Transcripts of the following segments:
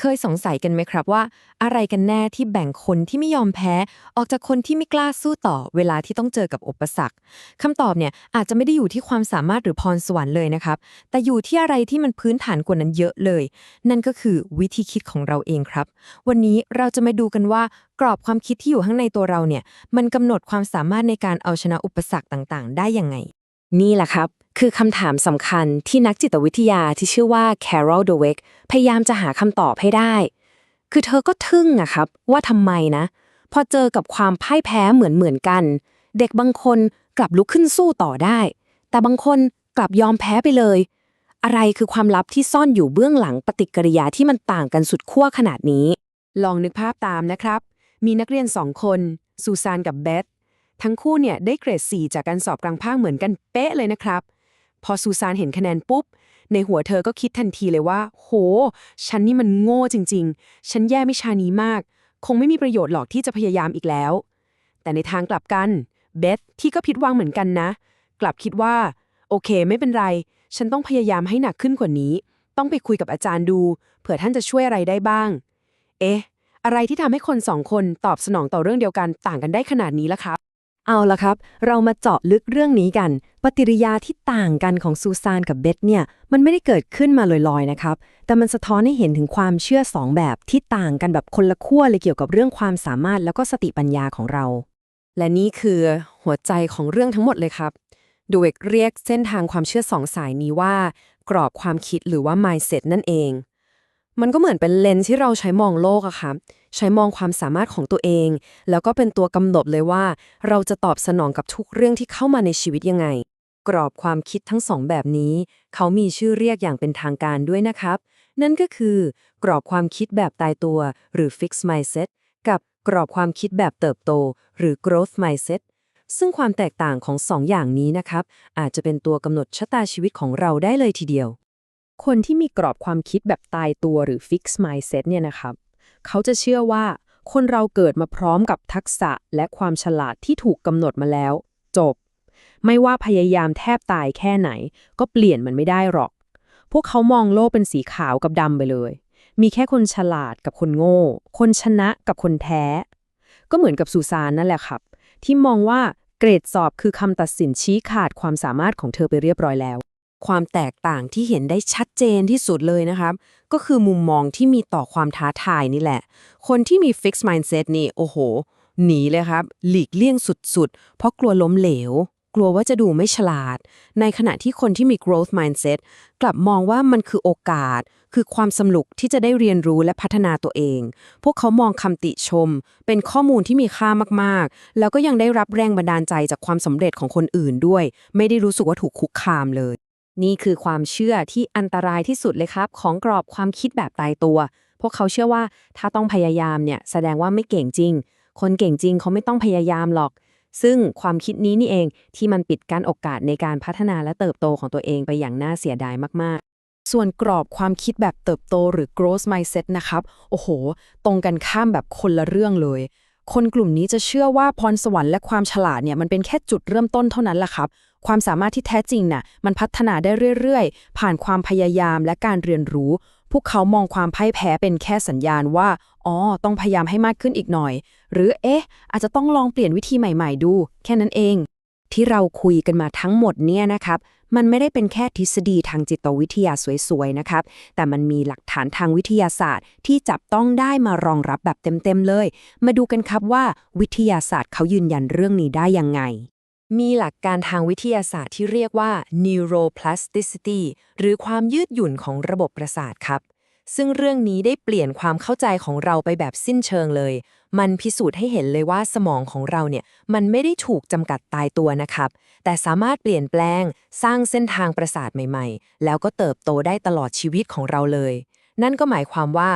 เคยสงสัยกันไหมครับว่า อะไรกันแน่ที่แบ่งคนที่ไม่ยอมแพ้ ออกจากคนที่ไม่กล้าสู้ต่อเวลาที่ต้องเจอกับอุปสรรคคำตอบเนี่ยอาจจะไม่ได้อยู่ที่ความสามารถหรือพรสวรรค์เลยนะครับ แต่อยู่ที่อะไรที่มันพื้นฐานกว่านั้นเยอะเลย นั่นก็คือวิธีคิดของเราเองครับ วันนี้เราจะมาดูกันว่ากรอบความคิดที่อยู่ข้างในตัวเราเนี่ยมันกำหนดความสามารถในการเอาชนะอุปสรรคต่างๆ ได้ยังไง นี่แหละครับ คือคำถามสำคัญที่นักจิตวิทยาที่ชื่อว่า Carol Dweck พยายามจะหาคำตอบให้ได้ คือเธอก็ทึ่งอะครับ ว่าทำไมนะ พอเจอกับความพ่ายแพ้เหมือนเหมือนๆกัน เด็กบางคนกลับลุกขึ้นสู้ต่อได้ แต่บางคนกลับยอมแพ้ไปเลย อะไรคือความลับที่ซ่อนอยู่เบื้องหลังปฏิกิริยาที่มันต่างกันสุดขั้วขนาดนี้ ลองนึกภาพตามนะครับ มีนักเรียนสองคนซูซานกับเบธทั้งคู่เนี่ยได้เกรด 4 จากการสอบกลางภาคเหมือนกันเป๊ะเลยนะครับ พอซูซานเห็นคะแนนปุ๊บ ในหัวเธอก็คิดทันทีเลยว่า โห ฉันนี่มันโง่จริง ๆ ฉันแย่วิชานี้มาก คงไม่มีประโยชน์หรอกที่จะพยายามอีกแล้ว แต่ในทางกลับกันเบธที่ก็ผิดหวังเหมือนกันนะ กลับคิดว่า โอเค ไม่เป็นไร ฉันต้องพยายามให้หนักขึ้นกว่านี้ ต้องไปคุยกับอาจารย์ดู เผื่อท่านจะช่วยอะไรได้บ้าง เอ๊ะ อะไรที่ทำให้คนสองคนตอบสนองต่อเรื่องเดียวกันต่างกันได้ขนาดนี้ล่ะครับ เอาละครับ เรามาเจาะลึกเรื่องนี้กัน ปฏิริยาที่ต่างกันของซูซานกับเบธเนี่ย มันไม่ได้เกิดขึ้นมาลอยๆนะครับ แต่มันสะท้อนให้เห็นถึงความเชื่อสองแบบที่ต่างกันแบบคนละขั้วเลยเกี่ยวกับเรื่องความสามารถแล้วก็สติปัญญาของเรา และนี่คือหัวใจของเรื่องทั้งหมดเลยครับดูเอกเรียกเส้นทางความเชื่อสองสายนี้ว่า กรอบความคิดหรือว่า mindset นั่นเอง มันก็เหมือนเป็นเลนส์ที่เราใช้มองโลกอะครับ ใช้มองความสามารถของตัวเอง แล้วก็เป็นตัวกำหนดเลยว่า เราจะตอบสนองกับทุกเรื่องที่เข้ามาในชีวิตยังไง กรอบความคิดทั้งสองแบบนี้ เขามีชื่อเรียกอย่างเป็นทางการด้วยนะครับ นั่นก็คือ กรอบความคิดแบบตายตัว หรือ fixed mindset กับกรอบความคิดแบบเติบโต หรือ growth mindset ซึ่งความแตกต่างของสองอย่างนี้นะครับ อาจจะเป็นตัวกำหนดชะตาชีวิตของเราได้เลยทีเดียว คนที่มีกรอบความคิดแบบตายตัวหรือ fixed mindset เนี่ยนะครับ เขาจะเชื่อว่า คนเราเกิดมาพร้อมกับทักษะและความฉลาดที่ถูกกำหนดมาแล้ว จบ ไม่ว่าพยายามแทบตายแค่ไหน ก็เปลี่ยนมันไม่ได้หรอก พวกเขามองโลกเป็นสีขาวกับดำไปเลย มีแค่คนฉลาดกับคนโง่ คนชนะกับคนแท้ ก็เหมือนกับสุสานนั่นแหละครับ ที่มองว่าเกรดสอบคือคำตัดสินชี้ขาดความสามารถของเธอไปเรียบร้อยแล้ว ความแตกต่างที่เห็นได้ชัดเจนที่สุดเลยนะครับ ก็คือมุมมองที่มีต่อความท้าทายนี่แหละ คนที่มี fixed mindset นี่ โอ้โห หนีเลยครับ หลีกเลี่ยงสุดๆ เพราะกลัวล้มเหลว กลัวว่าจะดูไม่ฉลาด ในขณะที่คนที่มี growth mindset กลับมองว่ามันคือโอกาส คือความสนุกที่จะได้เรียนรู้และพัฒนาตัวเอง พวกเขามองคำติชม เป็นข้อมูลที่มีค่ามากๆ แล้วก็ยังได้รับแรงบันดาลใจจากความสำเร็จของคนอื่นด้วย ไม่ได้รู้สึกว่าถูกคุกคามเลย นี่คือความเชื่อที่อันตรายที่สุดเลยครับ ของกรอบความคิดแบบตายตัว พวกเขาเชื่อว่าถ้าต้องพยายามเนี่ยแสดงว่าไม่เก่งจริง คนเก่งจริงเขาไม่ต้องพยายามหรอก ซึ่งความคิดนี้นี่เองที่มันปิดกั้นโอกาสในการพัฒนาและเติบโตของตัวเองไปอย่างน่าเสียดายมากส่วนกรอบความคิดแบบเติบโตหรือ growth mindset นะครับ โอ้โห ตรงกันข้ามแบบคนละเรื่องเลย คนกลุ่มนี้จะเชื่อว่าพรสวรรค์และความฉลาดเนี่ยมันเป็นแค่จุดเริ่มต้นเท่านั้นแหละครับ ความสามารถที่แท้จริงน่ะมันพัฒนาได้เรื่อยๆ ผ่านความพยายามและการเรียนรู้ พวกเขามองความพ่ายแพ้เป็นแค่สัญญาณว่า อ๋อ ต้องพยายามให้มากขึ้นอีกหน่อย หรือเอ๊ะ อาจจะต้องลองเปลี่ยนวิธีใหม่ๆดู แค่นั้นเอง ที่เราคุยกันมาทั้งหมดเนี่ยนะครับมันไม่ได้เป็นแค่ทฤษฎีทางจิตวิทยาสวยๆ นะครับ แต่มันมีหลักฐานทางวิทยาศาสตร์ ที่จับต้องได้มารองรับแบบเต็มๆ เลย มาดูกันครับว่าวิทยาศาสตร์เขายืนยันเรื่องนี้ได้ยังไง มีหลักการทางวิทยาศาสตร์ที่เรียกว่า neuroplasticity หรือความยืดหยุ่นของระบบประสาทครับ ซึ่งเรื่องนี้ได้เปลี่ยนความเข้าใจของเราไปแบบสิ้นเชิงเลย มันพิสูจน์ให้เห็นเลยว่าสมองของเราเนี่ย มันไม่ได้ถูกจำกัดตายตัวนะครับ แต่สามารถเปลี่ยนแปลง สร้างเส้นทางประสาทใหม่ๆ แล้วก็เติบโตได้ตลอดชีวิตของเราเลย นั่นก็หมายความว่า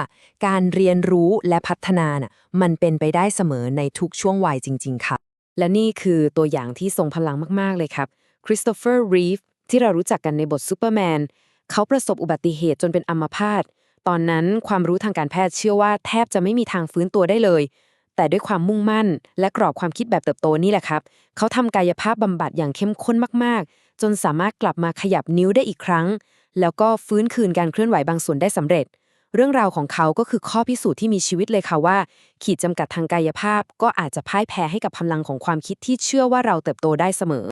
การเรียนรู้และพัฒนาน่ะมันเป็นไปได้เสมอในทุกช่วงวัยจริง ๆ ครับ และนี่คือตัวอย่างที่ทรงพลังมากๆเลยครับคริสโตเฟอร์รีฟที่เรารู้จักกันในบทซูเปอร์แมนเขาประสบอุบัติเหตุจนเป็นอัมพาตตอนนั้นความรู้ทางการแพทย์เชื่อว่าแทบจะไม่มีทางฟื้นตัวได้เลย แต่ด้วยความมุ่งมั่น และกรอบความคิดแบบเติบโตนี่แหละครับ เขาทำกายภาพบำบัดอย่างเข้มข้นมากๆ จนสามารถกลับมาขยับนิ้วได้อีกครั้ง แล้วก็ฟื้นคืนการเคลื่อนไหวบางส่วนได้สำเร็จ เรื่องราวของเขาก็คือข้อพิสูจน์ที่มีชีวิตเลยค่ะว่า ขีดจำกัดทางกายภาพ ก็อาจจะพ่ายแพ้ให้กับพลังของความคิดที่เชื่อว่าเราเติบโตได้เสมอ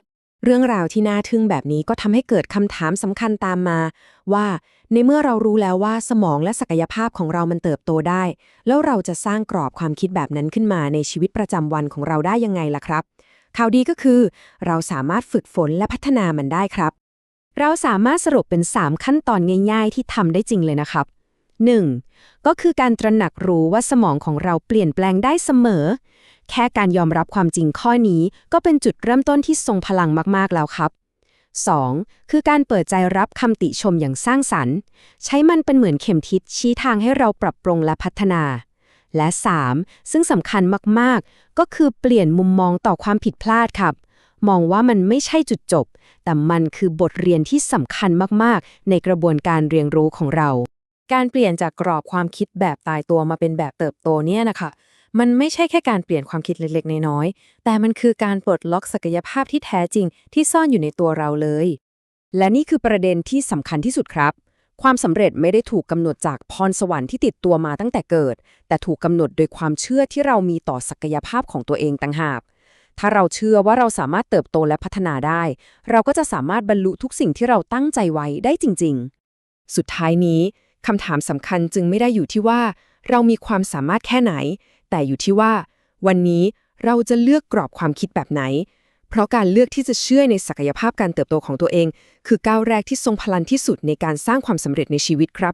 เรื่องราวที่น่าทึ่งแบบนี้ก็ทำให้เกิดคำถามสำคัญตามมา ว่าในเมื่อเรารู้แล้วว่าสมองและศักยภาพของเรามันเติบโตได้ แล้วเราจะสร้างกรอบความคิดแบบนั้นขึ้นมาในชีวิตประจำวันของเราได้ยังไงล่ะครับข่าวดีก็คือ เราสามารถฝึกฝนและพัฒนามันได้ครับ เราสามารถสรุปเป็น 3 ขั้นตอนง่าย ๆ ที่ทำได้จริงเลยนะครับ 1. ก็คือการตระหนักรู้ว่าสมองของเราเปลี่ยนแปลงได้เสมอ แค่การยอมรับความจริงข้อนี้ ก็เป็นจุดเริ่มต้นที่ทรงพลังมากๆแล้วครับ 2. คือการเปิดใจรับคำติชมอย่างสร้างสรรค์ ใช้มันเป็นเหมือนเข็มทิศชี้ทางให้เราปรับปรุงและพัฒนา และ 3. ซึ่งสำคัญมากๆ ก็คือเปลี่ยนมุมมองต่อความผิดพลาดครับ มองว่ามันไม่ใช่จุดจบ แต่มันคือบทเรียนที่สำคัญมากๆ ในกระบวนการเรียนรู้ของเรา การเปลี่ยนจากกรอบความคิดแบบตายตัวมาเป็นแบบเติบโตเนี่ยนะคะมันไม่ใช่แค่การเปลี่ยนความคิดเล็กๆ น้อยๆ แต่มันคือการปลดล็อกศักยภาพที่แท้จริงที่ซ่อนอยู่ในตัวเราเลย และนี่คือประเด็นที่สำคัญที่สุดครับ ความสำเร็จไม่ได้ถูกกำหนดจากพรสวรรค์ที่ติดตัวมาตั้งแต่เกิด แต่ถูกกำหนดโดยความเชื่อที่เรามีต่อศักยภาพของตัวเองต่างหาก ถ้าเราเชื่อว่าเราสามารถเติบโตและพัฒนาได้ เราก็จะสามารถบรรลุทุกสิ่งที่เราตั้งใจไว้ได้จริง ๆ สุดท้ายนี้ คำถามสำคัญจึงไม่ได้อยู่ที่ว่า เรามีความสามารถแค่ไหน แต่อยู่ที่ว่า วันนี้เราจะเลือกกรอบความคิดแบบไหน เพราะการเลือกที่จะเชื่อในศักยภาพการเติบโตของตัวเอง คือก้าวแรกที่ทรงพลังที่สุดในการสร้างความสำเร็จในชีวิตครับ